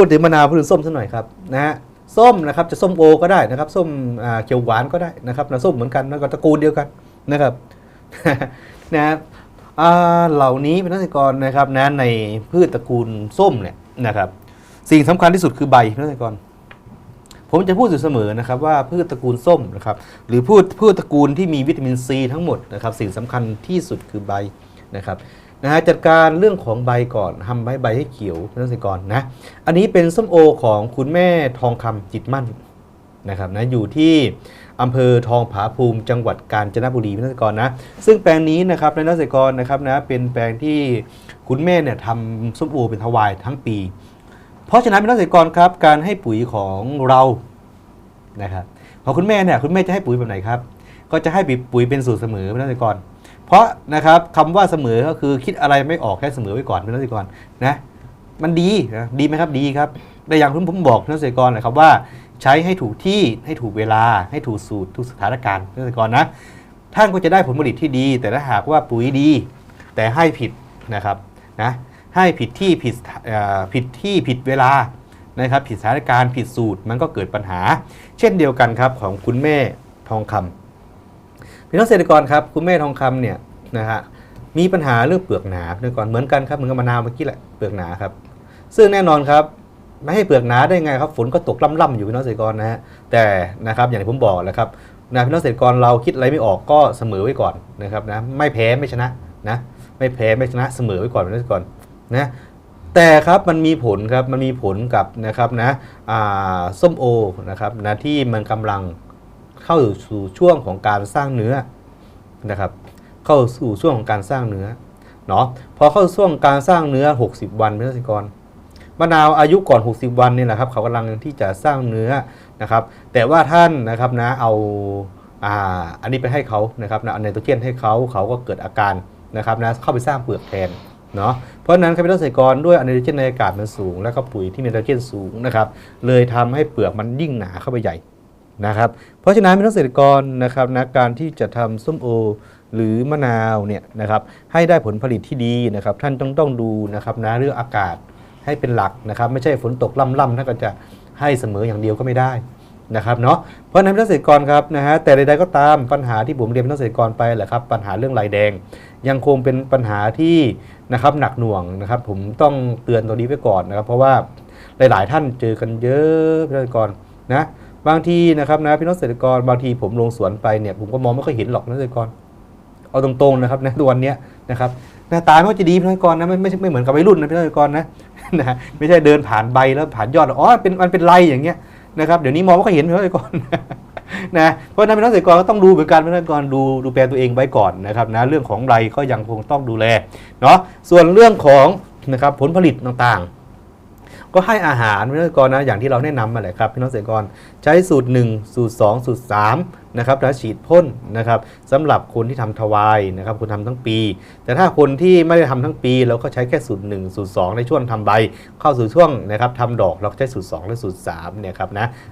พูดถึงมะนาวพูดถึงส้มสักหน่อยครับนะฮะส้มนะครับจะส้มโอก็ได้นะครับ ส้มเขียวหวานก็ได้นะครับนะส้มเหมือนกันแล้วก็ตระกูลเดียวกันนะครับนะฮะเหล่านี้เป็นนักกรนะครับนะในพืชตระกูลส้มเนี่ยนะครับ สิ่งสำคัญที่สุดคือใบนักกรผมจะพูดอยู่เสมอนะครับว่าพืชตระกูลส้มนะครับหรือพืชพืชตระกูลที่มีวิตามินซีทั้งหมดนะครับสิ่งสำคัญที่สุดคือใบนะครับ นะฮะจัดการเรื่องของใบก่อนทำใบใบให้เขียวนักศึกรนะอันนี้เป็นส้มโอของคุณแม่ทองคำจิตมั่นนะครับนะอยู่ที่อำเภอทองผาภูมิจังหวัดกาญจนบุรีนักศึกรนะซึ่งแปลงนี้นะครับในนักศึกรนะครับนะเป็นแปลงที่คุณแม่เนี่ยทำส้มโอเป็นถวายทั้งปี เพราะฉะนั้นเป็นนักเกษตรกรครับการให้ปุ๋ยของเรานะครับของคุณแม่เนี่ยคุณแม่จะให้ปุ๋ยแบบไหนครับก็จะให้ปุ๋ยเป็นสูตรเสมอเป็นนักเกษตรกร เพราะนะครับคำว่าเสมอก็คือคิดอะไรไม่ออกแค่เสมอไว้ก่อนเป็นนักเกษตรกรนะมันดีนะดีไหมครับดีครับแต่อย่างที่ผมบอกนักเกษตรกรนะครับว่า ใช้ให้ถูกที่ให้ถูกเวลา ให้ถูกสูตรทุกสถานการณ์นักเกษตรกรนะท่านก็จะได้ผลผลิตที่ดี แต่ถ้าหากว่าปุ๋ยดี แต่ให้ผิดนะครับนะให้ผิดที่ผิดผิดที่ผิดเวลานะครับผิดสถานการณ์ผิดสูตรมันก็เกิดปัญหา เช่นเดียวกันครับของคุณแม่ทองคำพี่น้องเกษตรกรครับคุณแม่ทองคำเนี่ย นะฮะมีปัญหาเรื่องเปลือกหนาเนื่องก่อนเหมือนกันครับเหมือนกับมะนาวเมื่อกี้แหละเปลือกหนาครับ ซึ่งแน่นอนครับไม่ให้เปลือกหนาได้ไงครับฝนก็ตกล่ำๆอยู่พี่น้องเกษตรกรนะฮะแต่นะครับอย่างที่ผมบอกแหล้วครับนะพี่น้องเกษตรกรเราคิดอะไรไม่ออกก็เสมอไว้ก่อนนะครับนะไม่แพ้ไม่ชนะนะไม่แพ้ไม่ชนะเสมอไว้ก่อนพี่น้องเกษตรกรนะแต่ครับมันมีผลครับมันมีผลกับนะครับนะส้มโอนะครับนะที่มันกำลังเข้าสู่ช่วงของการสร้างเนื้อนะครับ เข้าสู่ช่วงของการสร้างเนื้อเนาะพอเข้าช่วงการสร้างเนื้อ 60 วันพี่น้องเกษตรกรมะนาวอายุก่อน 60 วันนี่แหละครับเขากำลังที่จะสร้างเนื้อนะครับ แต่ว่าท่านนะครับนะเอาอ่าอันนี้ไปให้เขานะครับนะเอาไนโตรเจนให้เขาเขาก็เกิดอาการนะครับนะเข้าไปสร้างเปลือกแทนเนาะเพราะฉะนั้นครับพี่น้องเกษตรกรด้วยไนโตรเจนในอากาศมันสูง แล้วก็ปุ๋ยที่มีไนโตรเจนสูงนะครับ เลยทำให้เปลือกมันยิ่งหนาเข้าไปใหญ่นะครับ เพราะฉะนั้นพี่น้องเกษตรกรนะครับนะการที่จะทำส้มโอ หรือมะนาวเนี่ยนะครับให้ได้ผลผลิตที่ดีนะครับท่านต้องต้องดูนะครับนะเรื่องอากาศให้เป็นหลักนะครับ ไม่ใช่ฝนตกล่ำๆท่านก็จะให้เสมออย่างเดียวก็ไม่ได้นะครับเนาะเพราะนั้นเกษตรกรครับนะฮะแต่ใดๆก็ตามปัญหาที่ผมเรียนเกษตรกรไปแหละครับปัญหาเรื่องลายแดง ยังคงเป็นปัญหาที่นะครับหนักหน่วงนะครับผมต้องเตือนตัวนี้ไว้ก่อนนะครับ เพราะว่าหลาย ๆ ท่านเจอกันเยอะเกษตรกรนะบางทีนะครับนะพี่น้องเกษตรกรบางทีผมลงสวนไปเนี่ยผมก็มองไม่ค่อยเห็นหรอกนะเกษตรกร เอาตรงๆนะครับนะตัวนเนี้ยนะครับหน้าตาไม่ว่าจะดีพี่น้องเกษตรนะไม่ไม่ไม่เหมือนกับวัยรุ่นนะพี่น้องเกษตรนะนะไม่ใช่เดินผ่านใบแล้วผ่านยอดอ๋อเป็นมันเป็นไรอย่างเงี้ยนะครับเดี๋ยวนี้มองไม่ค่อยเห็นพี่น้องเกษตรนะเพราะนั้นพี่น้องเกษตรกรก็ต้องดูเหมือนกันพี่น้องเกษตรกรดูดูแปลตัวเองไว้ก่อนนะครับนะเรื่องของไรก็ยังคงต้องดูแลเนาะส่วนเรื่องของนะครับผลผลิตต่างๆ ก็ให้อาหารพี่น้องเกษตรกรนะอย่างที่เราแนะนำมาแหละครับพี่น้องเกษตรกรใช้สูตร 1 สูตร 2 สูตร 3 นะครับแล้วฉีดพ่นนะครับสำหรับคนที่ทำทวายนะครับคนทำทั้งปี แต่ถ้าคนที่ไม่ได้ทำทั้งปี เราก็ใช้แค่สูตรหนึ่งสูตรสองในช่วงทำใบ เข้าสู่ช่วงนะครับทำดอกเราก็ใช้สูตรสองและสูตรสามเนี่ยครับนะ